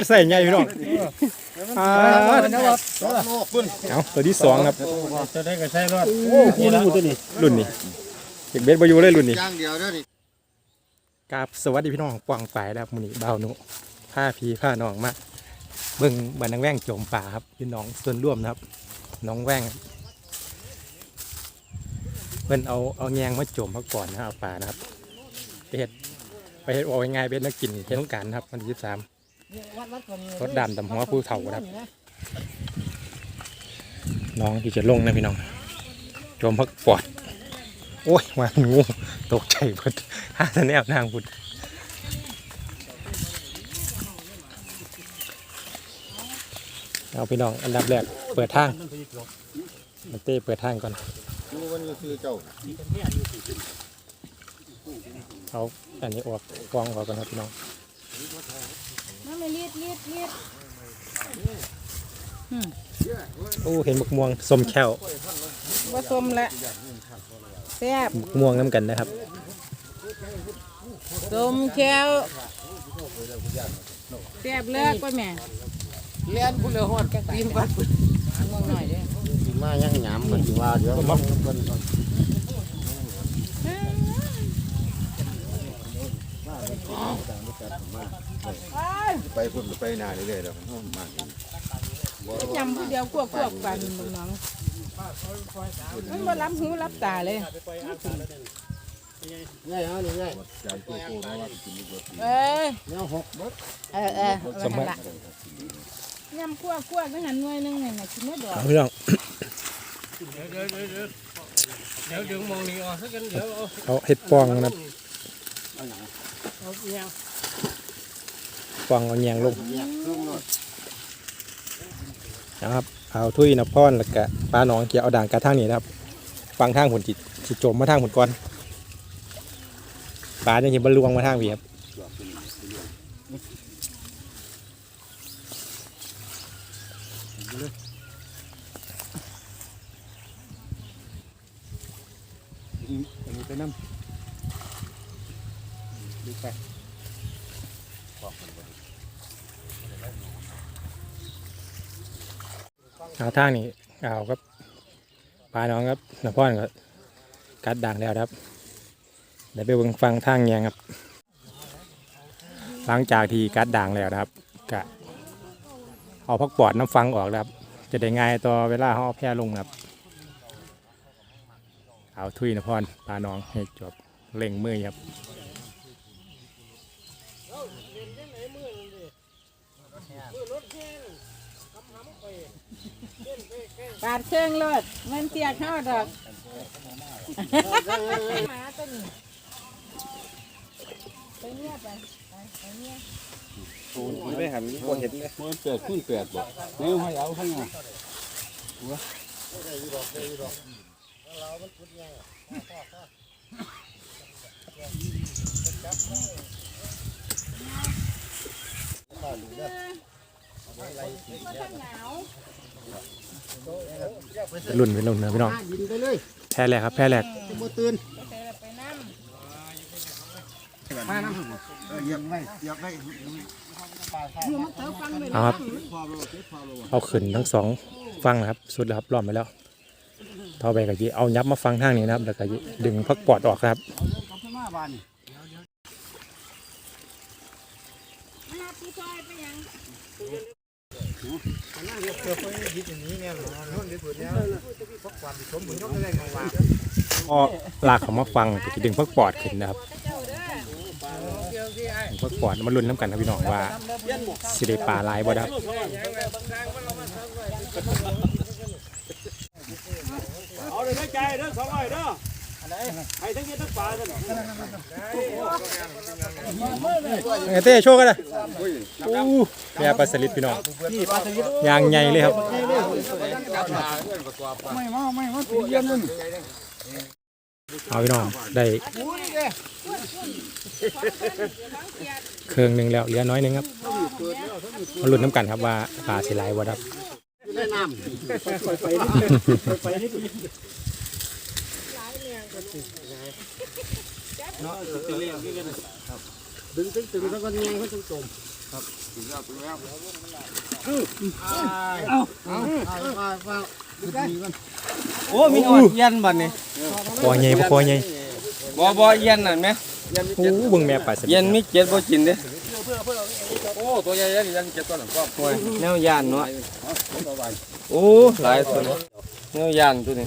ดใส่ใหญ่พี่น้องอ่าเอาตัวที่สองครับจะได้ก็ใช้รอดโอ้โหตัวนี้รุ่นนี้เด็กเบสบอยูเลยรุ่นนี้ย่างเดียวเด้อนี่กราบสวัสดีพี่น้องกวางฝ่ายแล้วมื้อนี้บ่าหนุผ้าพีผ้าน้องมาเบิ่งบ้านนางแว่งโจมป่าครับพี่น้องส่วนร่วมนะครับน้องแว่งครับเพิ่นเอาเอาแยงมาโจมพักก่อนนะเอาป่านะครับไปเฮ็ดไปเฮ็ดเอาง่ายเป็นนักกินเฮ็ดต้องการครับวันที่สาม รถดำตำหัวผู้เฒ่านะครับ น้องที่จะลงนะพี่น้องโจมพักปอด โอ้ยมางูตกใจหมดหาแต่แนวนางพุดเอาพี่น้องอันดับแรกเปิดทางเต้เปิดทางก่อนดูมันอยู่คือเจ้าเอาอันนี้ออกกองออกก่อนครับพี่น้อง น้ำไม่รีดรีดรีดโอ้เห็นมะม่วงส้มแค้วผสมละแซ่บมะม่วงน้ำกันนะครับสมแก้วแซ่บเลิกก็แม่เลี้ยนผู้เลี้ยหอดตีนปัดง่วงหน่อยเด้อสิมาย่างหยามกันสิว่าเดี๋ยวมัน เพิ่นก่อนไปพุ่นไปนาเรื่อยๆแล้วมันมากยำผู้เดียวควบควบกันมึงน้องมันบ่รับหูรับตาเลยง่ายเอานี่ง่ายจานตัวโตนะว่ากินดีกว่าเอ้ยแนวหกเบิดเออเออเอาไว้หั่นละยำควบควบนั่งหันหน่วยหนึงเนี่ยนะกินไม่ดอกเอาพี่น้องเดี๋ยวเดี๋ยวเดี๋ยวเดี๋ยวเดี๋ยวมองนี่ออกสักกันเดี๋ยวเอาเอาเห็ดปองนะครับ เอาเอียงปองเอาแยงลงนะครับ เอาทุยนพรแล้วก็ปลาหนองเกี่ยวเอาด่างกระทางนี้นะครับ ฟังทางผลจิตจิโจมมาทางผลก่อนปลาจะเห็นบรรลวงมาทางพี่ครับอันนี้ไปน้ำดูไป เอาทางนี้เอาครับปลาน้องครับนพรก็กัดด่างแล้วครับเดี๋ยวไปเบิ่งฟังทางแยงครับ หลังจากที่กัดด่างแล้วนะครับกะเอาพักปอดน้ำฟังออกครับ จะได้ง่ายต่อเวลาเขาเอาแพร่ลงครับ เอาทุยนพรปลาน้องให้จบเล่งมือครับ ปาดเครื่องรถมันเสียข้าวดอกหมาตัวนี้ไปเนี่ยไปไปไปเนี่ยไม่หันบ่เห็นเลยมันเกิดขึ้นเกิดบ่นี่ให้เอาข้างหน้า รุ่นเป็นรุ่นนะพี่น้องยินไปเลยแพร่แรกครับแพร่แรกบ่ตื่นไปละไปน้มาน้ำเหยียบไว้เหยียบไว้เอาครับเอาขึ้นทั้งสองฟังนะครับ สุดแล้วครับล้อมไปแล้วต่อไปก็จะเอายับมาฟังทางนี้นะครับแล้วก็สิดึงพักปอดออกครับ กับพม่าบานำมาผู้ชายไปยังพอลากเขามาฟังก็จะดึงพักปอดขึ้นนะครับพักปอดมาลุ้นน้ำกันครับพี่น้องว่าสิได้ปลาลายบ่ครับเอาเลยใจเด้อสองร้อยเด้อ ให้ทั้งนี้ทั้งป่าเด้อไงเต้โชว์กันนะอู้แย่ปลาสลิดพี่น้องยางใหญ่เลยครับไม่มาไม่มาตีเย็นนึงเอาพี่น้องได้เครื่องหนึ่งแล้วเหลือน้อยหนึงครับมาลุ้นน้ำกันครับว่าปลาสิลายบ่ครับ อยู่ในน้ำดึงตึงตึงแล้วก็ยังเขาจมจมโอ้มีออดเอียนบัดนี้คอใหญ่บ่คอใหญ่บ่บ่เอียนนั่นไหมโอ้เบิ่งแม่ปลาสลิดเอียนมีเจ็ดบ่กินเด้โอ้ตัวใหญ่ๆนี่ยังเจ็บตัวหนึ่งก็โอ้ยแนวยานเนาะโอ้หลายตัวเลยแนตัวนี้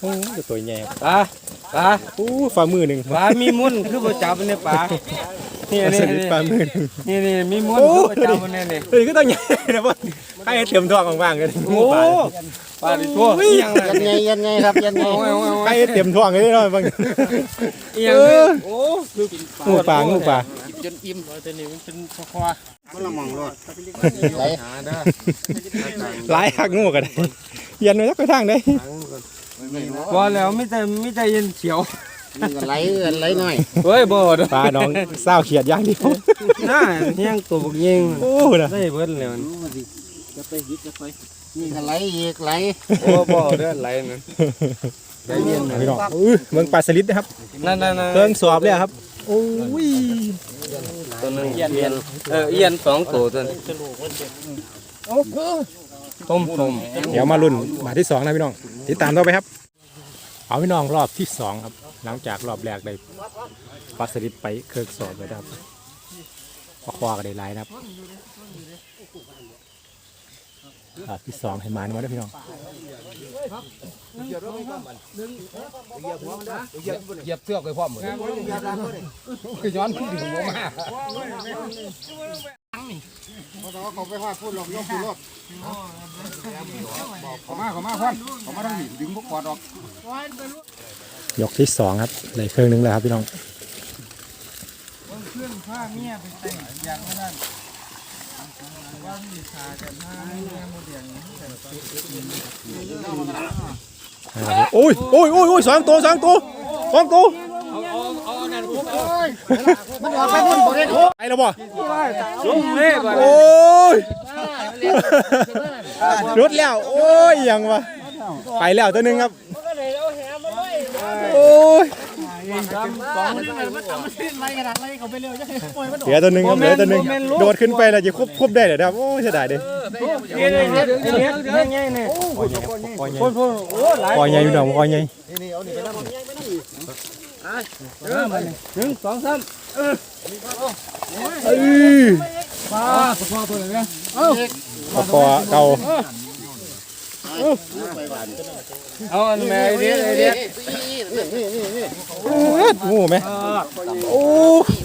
โอ้ยตัวใหญ่ครับปลาปลาโอ้ฝ่ามือหนึ่งปลามีมุนคือบ่จับมันเนี่ยปลานี่ปลานี่สลิดฝ่ามือหนึ่งนี่นี่มีมุนโอ้คือบ่จับมันเนี่ยนี่ตัวนี้ก็ต้องใหญ่นะพ่อให้เตรียมท้องว่างๆกันโอ้ปลาดิทั่วอีหยังเลยยันไงยันไงครับยันไงโอ้ยโอ้ยโอ้ให้ยเตรียมท้องกันได้หน่อยบางอีหยังเลยโอ้งูปลางูปลาจนอิ่มตัวนี้มันเป็นปลาคอ มันละมองรถไหลหาเด้อหลายหักงูกันเย็นไว้สักไปทางได้บ่แล้วมีแต่มีแต่เย็นเขียวมันก็ไหลเอินไหลหน่อยเฮ้ยบ่เด้อปลาน้องเศร้าวเขียดอย่างเดียวน่าเฮียงตัวบักยิงโอ้นะได้เบิดเลยมันนี่ก็ไหลอีกไหลโอ้บ่เด้อไหลนั่นใจเย็นพี่น้องอื้อเมืองปลาสลิดนะครับนั่นนั่นนั่นเครื่องสอบเลยครับโอ้ยตัวนึง เอียนเอียนเออเอียนสองตัวตัวนี้ต้มต้มเดี๋ยวมาลุ้นมาที่สองนะพี่น้องติดตามต่อไปครับ เอาพี่น้องรอบที่สองครับ หลังจากรอบแรกได้ปลาสลิดไปเครื่องสอบเลยนะครับปลาควาก็ได้หลายนะครับ รอบที่สองให้มานี่มาด้วยพี่น้องเหยียบเสือกไปพร้อมหมดคือย้อนขึ้นถึงหัวมาเขาไปว่าพูดหลอกยกคือรถเขามาเขามาควันเขามาทางหนีดึงพวกคอดออกยกที่สองครับได้เครื่องหนึงแล้วครับพี่น้องผ้าเมียไปใส่อย่างนั้น วันขากันห้าเมียโมเดลอ่าโอ้ยโอ้ยโอ้ยโอ้ยสองตัวสองตัวสองตัวมันออกไปนู่นบ่ได้ไปแล้วบ่ลุงเล่บ่โอ้ยรุดแล้ว โอ้ยยังวะไปแล้วตัวนึงครับโอ้ย เหลือตัวหนึ่งครับเหลือตัวหนึ่งโดดขึ้นไปแล้วจะควบควบได้เหรอครับโอ้ยเสียดายเด้เดี๋ยวเดี๋ยวเดี๋ยวเดี๋ยวเดี๋ยวไงเนี่ยพ่นพ่นคอยใหญ่องคอยใหญ่หนึ่งสองสามเอ้ยปลาปลาตัวไหนเนี่ยปลาคอเก่า เอาอันแม่เดี๋ยวเดี๋ยวงูไหมโอ้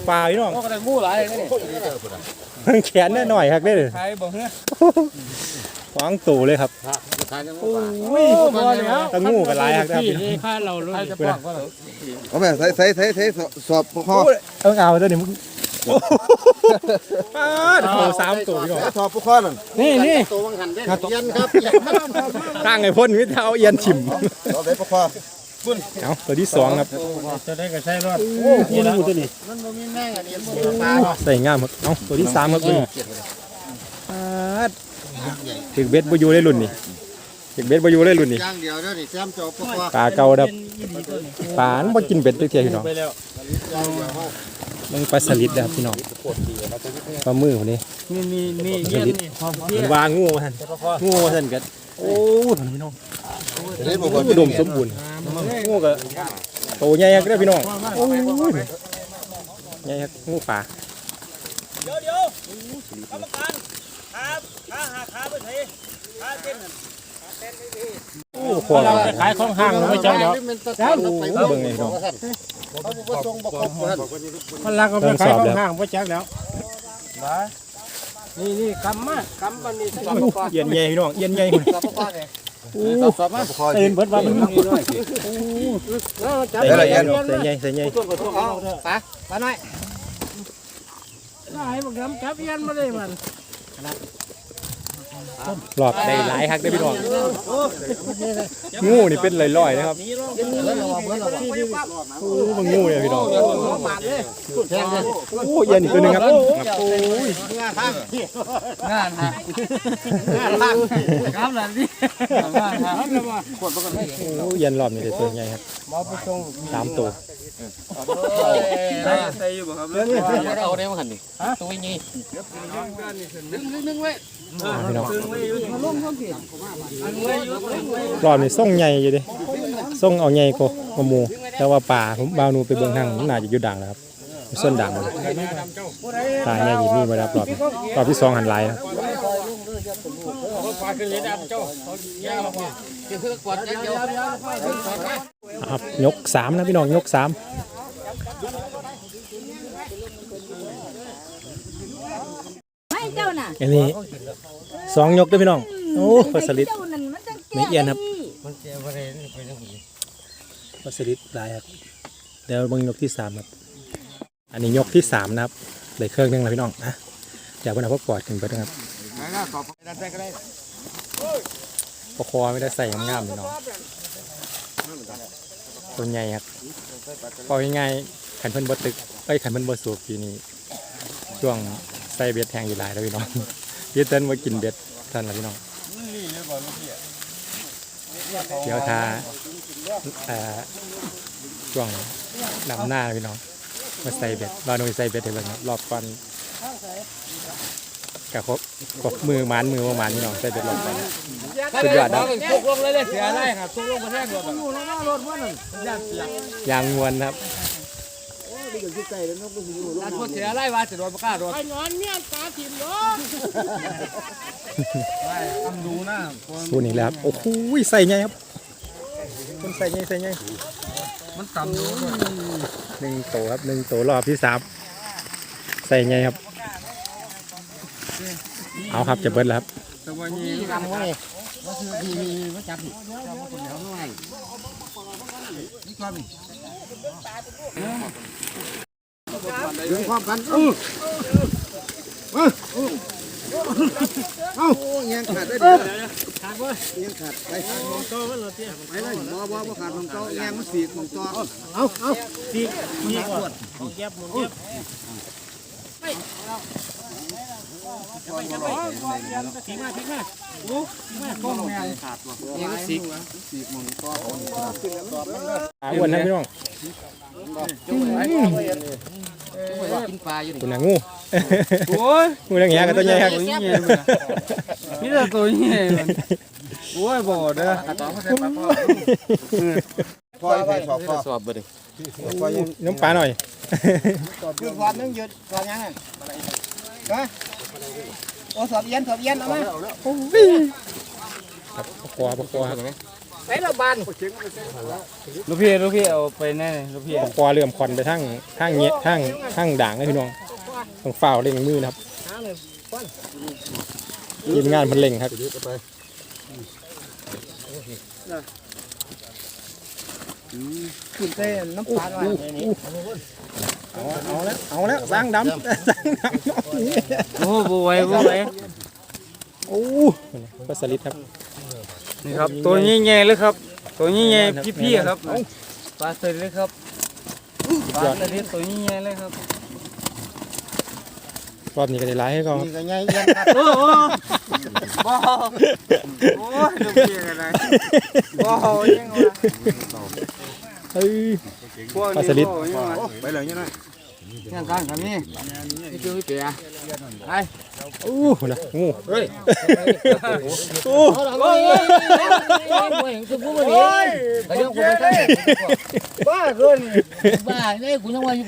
ปลาพี่น้องก็ได้งูหลายนี่มันแขนแน่หน่อยครับเด้อใครบอกเนี่ยฟองตู่เลยครับโอ้ยบ่แล้วตั้งงูกับลายครับพี่น้องข้าเราเลยจะปอกว่าเอาแม่ใส่ใส่ใส่ใส่สอบพอโอ้ยเอิงเอาตัวนี้มึงโอ้โห ปาดโอ้สามตัวพี่น้องสอบพอนั่นนี่นี่ตัววังหันได้ยันครับยันมาตั้งไอ้พ่นมิตรเอาเอียนชิมสอบได้พอเอาตัวที่สองครับจะได้กับใช้รอดตัวนี้มันบ่มีแม่งอันนี้บ่ปลาใส่งามครับเอาตัวที่สามครับตัวนี้ปาดถึงเบ็ดบอยูได้รุ่นนี่ถึงเบ็ดบอยูได้รุ่นนี่ย่างเดียวเด้อนี่แซมเจ้าพวกว่าปลาเก่าดับปลาอันบ่กินเบ็ดตัวเทียพี่น้อง มันปลาสลิดนะครับพี่น้องปลามือคนนี้นี่นี่นี่ปลาสลิดมันวางงูท่านงูท่านกันโอ้พี่น้องเล่นบ่อุดมสมบูรณ์งูก็โตใหญ่ครับเด้อพี่น้องโอ้ยใหญ่ครับงูป่าเดี๋ยวเดี๋ยวกรรมการขาขาหาขาไปเทขาเต้น โอ้ขวางขายของห้างไม่จังเดี๋ยวมันตะการไปเบิ่งไงพี่น้องเขาบ่ทรงบ่ครบเพิ่นมันรักก็ไปขายของห้างไม่จังแล้วนี่นี่กำมากกำมันนี่สอบปอกเอียนใหญ่พี่น้องเอียนใหญ่พุ่นสอบพอเนี่ยสอบพอตื่นเบิดว่ามันจับใส่ใหญ่พี่น้องใส่ใหญ่ใส่ใหญ่ปลาปลาน้อยได้มันกำจับยันมาเลยมัน รอบได้หลายคักได้อพี่น้องงูนี่เป็นลอยๆนะครับโอ้มันงูเนี่ยพี่น้องโอ้เย็นอีกตัวหนึงครับโอ้ยงานฮะงานล่างครับนั่นดิงานฮะโอ้เย็นรอบนี้ได้ตัวใหญ่ครับสามตัวใส่อยู่บ่ครับเอาได้มาหันดิตัวนี้นึงนึงไว้อ่าพี่น้องรอบนี้ส่งใหญ่อยู่ดิส่งเอาใหญ่กว่าหมูแต่ว่าป่าผมบาวนูไปเบิ่งทางมันน่าจะอยู่ดังนะครับส่วนดังตาใหญ่ยี่มีมารับรอบรอบที่สองหันลายนะครับยกสามนะพี่น้องยกสาม ไม่ เจ้าน่ะอันนี้สองยกด้วยพี่น้อง โอ้ปลาสลิด เจ้านั่นมันจังไม่เอียนครับมันเจ้าประเด็นไปทั้งนี้ปลาสลิดหลายครับ เดี๋ยวเบิ่งยกที่สามครับ อันนี้ยกที่สามนะครับเลยเครื่องหนึงแล้วพี่น้องนะอย่าเพิ่งเอาพวกปอดขึ้นไปนะครับปลาคอไม่ได้ใส่งามๆพี่น้องตัวใหญ่ครับพอง่ายๆขันเพิ่นบ่ตึกเอ้ยขันเพิ่นบ่สูบปีนี้ช่วง ใส่เบ็ดแทงอยู่หลายแล้วพี่น้องพี่เต้นมากินเบ็ดท่านละพี่น้องเดี๋ยวทาเอ่อช่วงนำหน้าพี่น้องมาใส่เบ็ดบาโนใส่เบ็ดให้เบิ่งครับรอบก่อนกับครบครบมือหมันมือประมาณพี่น้องใส่เบ็ดรอบก่อนสุดยอดนะทุกลงเลยเลยเสียอะไรครับทุกลงมาแทกรถยางงวนครับ อันพวกเสียอะไรวะจะโดนประกาศรถไอ้นอนเมียตาถิ่มเนาะทำดูนะสูนอีกแล้วครับโอ้โหใส่ไงครับคนใส่ไงใส่ไงมันต่ำดูหนึ่งโตครับหนึ่งโตรอบที่สามใส่ไงครับ เอาครับจะเบิดแล้วครับแต่ว่านี่ทำไว้ว่าคือดีมาจับดิจับคนเดียวหน่อยนี่ก่อน ดึงความกันเออเออเอ้าเงี้ยขาดได้ดีขาดเว้ยเงี้ยขาดไปขาดมองโตมันเลยไปเลยบ่บ่บ่ขาดมองโตเงี้ยมันสีกมองโตเอาเอาสีกมีกวดของแก็บหมดแก็บสีมาสีมาโอ้มาก้องแม่ขาดว่ะเงี้ยมันสีกสีกมองโตปลาอ้วนนะพี่น้อง จุ๊บไว้จุ๊บไว้กินปลาอยู่คุณน่ะงูโอ้ยงูเรื่องเงี้ยกับตัวใหญ่ครับนี่แต่ตัวนี้โอ้ยบ่เด้อต่อมาใส่ปลาพ่อพ่อไปสอบพ่อสอบบ่ดิพ่อยังน้ำปลาหน่อยคือสอบนึงหยุดสอบยังไงฮะโอ้สอบเย็นสอบเย็นเอามาครับปลาคอปลาคอครับ ไปละบานลูกพี่ลูกพี่เอาไปแน่ลูกพี่ปลาคอเริ่มควันไปทั้งทั้งเงี้ยทั้งทั้งด่างเลยพี่น้องต้องฝ้าวเร่งมือนะครับทีมงานมันเร่งครับคุณเต้น้ำปลาด้วยเอาเอาแล้วเอาแล้วสร้างดำสร้างดำโอ้บ่ไหวบ่ไหวโอ้ปลาสลิดครับ นี่ครับ ตัวนี้ใหญ่เลยครับ ตัวนี้ใหญ่พี่ๆครับปลาสลิดครับปลาสลิดตัวนี้ใหญ่เลยครับรอบนี้ก็ได้ร้ายให้เขาครับนี่ก็ใหญ่ยันครับโอ้โหบ่โอ้ยลูกพี่กันนะบ่ยังวะเฮ้ยปลาสลิดไปเลยยังไง งานการครับนี่นี่คือเปียไปโอ้นะงูเฮ้ยโอ้โอ้ยโอ้ยคือผู้บริหารไปเดี๋ยวกูไปทั้งบ้าเกินบ้าเนี่ยกูยังว่าอยู่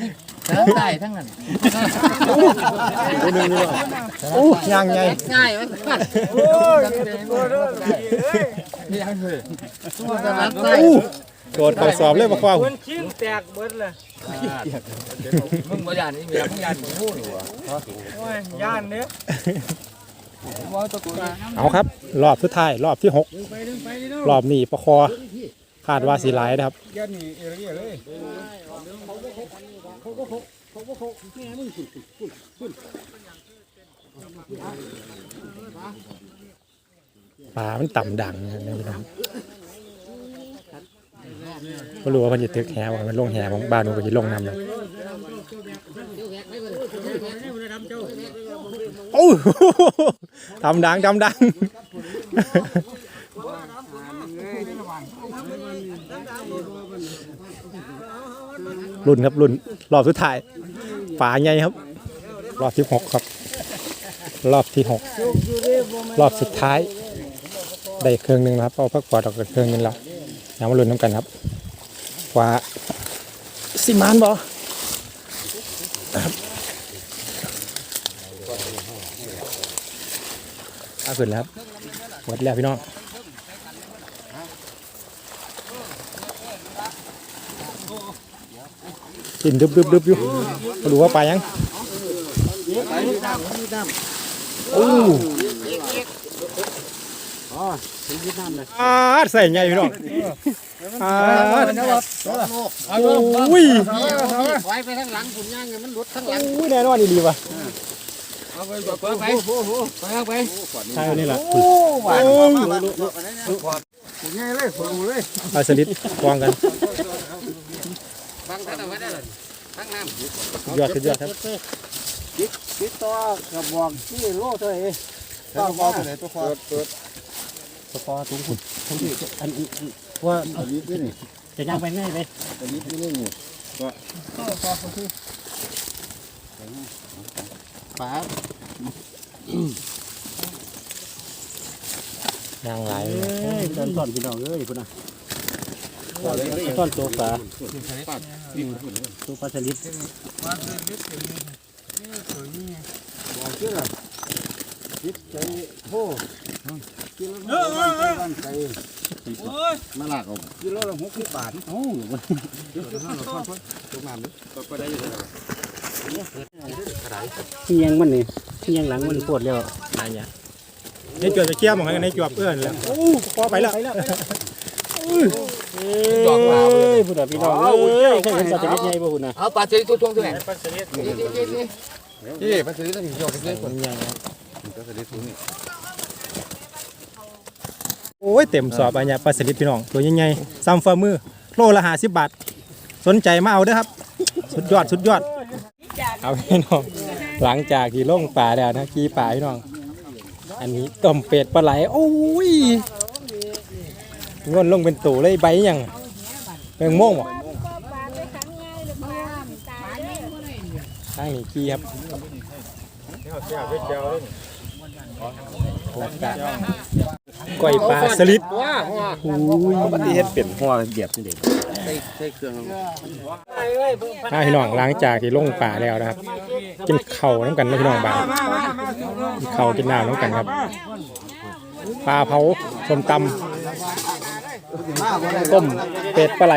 ทั้งได้ทั้งนั้นตัวหนึงนี่ว่ะโอ้ยางไงง่ายไหมโอ้ยตัวเรื่องยังเลยตัวตลาดไส้ โอ้โดดเข้าสอบเลยมาคว้า คนชิ้นแตกเบิดเลยมึงบ่ยานนี่มีมึงยานมึงพูดหรอโอ้ยย่านเนี้ยเอาครับ รอบสุดท้ายรอบที่หกรอบนี้ประคอคาดว่าสีหลายนะครับ ย่านนี่เอเรียเลยปปลามันต่ำดังนะพี่น้อง ก็รู้ว่ามันจะตึกแหว่ามันลงแหของบ้านมันก็จะลงน้ำเลยโอ้ทำดังทำดังรุ่นครับรุ่นรอบสุดท้ายฝาใหญ่ครับ รอบที่หกครับ รอบที่หกรอบสุดท้ายได้เครื่องหนึ่งครับเอาพักปอดออกกับเครื่องนึงแล้วยังมาลุ้นน้ำกันครับ ว่าสิมานบอครับเอาขึ้นแล้วครับหมดแล้วพี่น้องกินดึบดึบดึบอยู่มาดูว่าไปลายังโอ้อาดใส่ไงพี่น้องอาดโอ้ยถอยไปทางหลังผมย่างมันหลุดทางหลังโอ้ยแน่นอนดีๆว่ะไปไปไปไปใช่นี่แหละหวานผมง่ายเลยผมเลยเอาสลิดกองกันฟังท่านเอาไว้ได้เลยทั้งน้ำสุดยอดสุดยอดครับติดต่อกระบอกที่โลเท่าไหร่ตัวคอตัวไหนตัวคอตัวสปอร์ถุงคุณอัน ว่าตัวนี้ด้วยนี่จะย่างไปง่ายเลยตัวนี้ด้วยนี่ก็ปลาย่างหลายเอ้ยตอนตอนพี่น้องเอ้ยพุ่นน่ะตอนตัวปลาตัวปลาสลิดบอกชื่อ ติดใจโอ้กิโลละบ้านใจมาลากเอากิโลละหกสิบบาทโอ้ตกน้ำนี่ก็ได้อยู่แล้วที่ยังมันนี่ที่ยังหลังมันปวดแล้วอะไรเนี่ยในจวบจะเคี่ยวมองให้ในจวบเอื้อนแล้วโอ้พอไปแล้วเอ้ยพุ่นน่ะพี่น้องเอ้ยเคยเห็นปลาสลิดใหญ่บ่พุ่นน่ะเอาปลาจีตุ้งๆตัวไหนปลาชนี่พัสดุต้องยกไปเลยคนให โอ้ยเต็มสอบอันเนี้ปลาสลิดพี่น้องตัวใหญ่ๆซ้ำฝ่ามือโลละห้าสิบบาท สนใจมาเอาเด้อครับ สุดยอดสุดยอดเอาพี่น้องหลังจากที่ลงป่าแล้วนะกีป่าพี่น้อง อันนี้ต้มเป็ดปลาไหลโอ้ยงอนลงเป็นตู่เลยใบยังเป็นม่วงบ่ทางนี้กีครับ ก้อยปลาสลิดอุ้ยปฏิเฮ็ดเป็นหัวเหยียบนี่เด็กใช้เครื่องมาพี่น้องหลังจากที่ลงป่าแล้วนะครับ กินเข่าวน้ำกันนะพี่น้องบ้านกินเข่าวกินน้ำน้ำกันครับ ปลาเผาส้มตำต้มเป็ดปลาไหล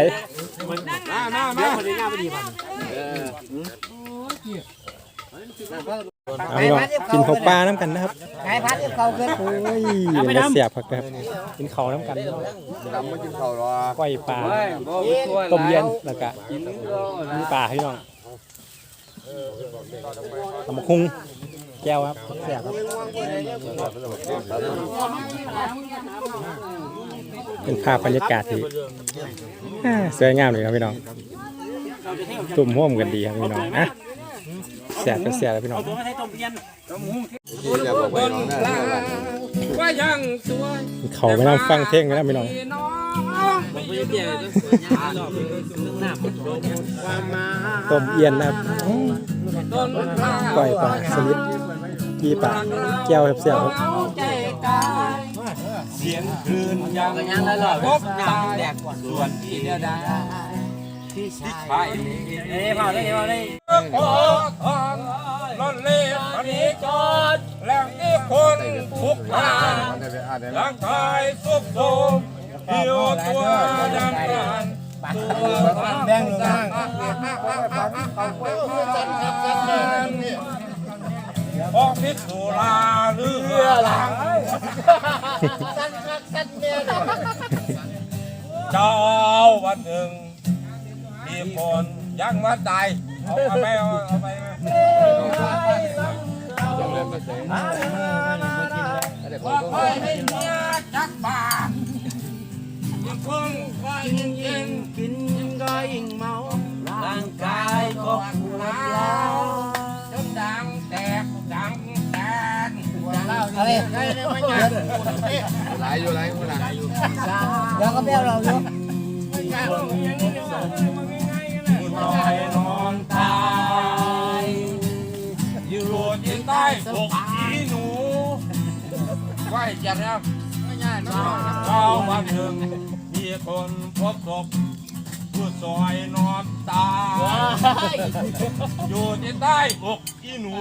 เอาพี่น้องกินข้าวปลาน้ำกันนะครับขายพัดกับเขาเกินโอ้ยเป็นตาเสียบครับครับกินข้าวน้ำกันดำมากินข้าวรอก้อยปลาต้มเย็นแล้วก็มีปลาพี่น้องตำบักคุงแก้วครับเสียบครับเป็นภาพบรรยากาศที่อ่าสวยงามเลยครับพี่น้องตุ่มห่วมกันดีครับพี่น้องนะ แสบก็แสบแล้วพี่น้องอย่าบอกไปน้องนะว่ายังตัวเขาไม่ต้องฟังเพลงกันแล้วพี่น้องต้มเอียนนะครับอืมก้อยปลาสลิดกีปลาแก้วแสบๆครับยังละหล่อพบน้ำแดกส่วนที่เดียวได้ ที่ชายเอ้ยพอได้พอได้ขอทางรถเล่คันนี้จอดแหล่งที่คนทุกทางได้ไปอ่านได้ร่างกายสุขโทมเหี่ยวตัวดำกันตัวพันแบงล่างออกพิษสุราเรือหลังเจ้าวันหนึ่ง พรยังมาตายเอาไปเอาไปขอคอยให้เมีาจักบาทยังคงคอยยิงยิงกินยิงก็ยิงเมาร่างกายก็ปวดร้วจนดังแตกดังแตนอะไรหลอยู่หลอยู่หลอยู่แล้วก็เบี้ยวเราอยู่ นอยนอนตายอยู่ที่ใต้อกอีหนูไหวจัดครับเช้าวันหนึ่งมีคนพบศพผู้ซอยนอนตายอยู่ที่ใต้อกอีหนู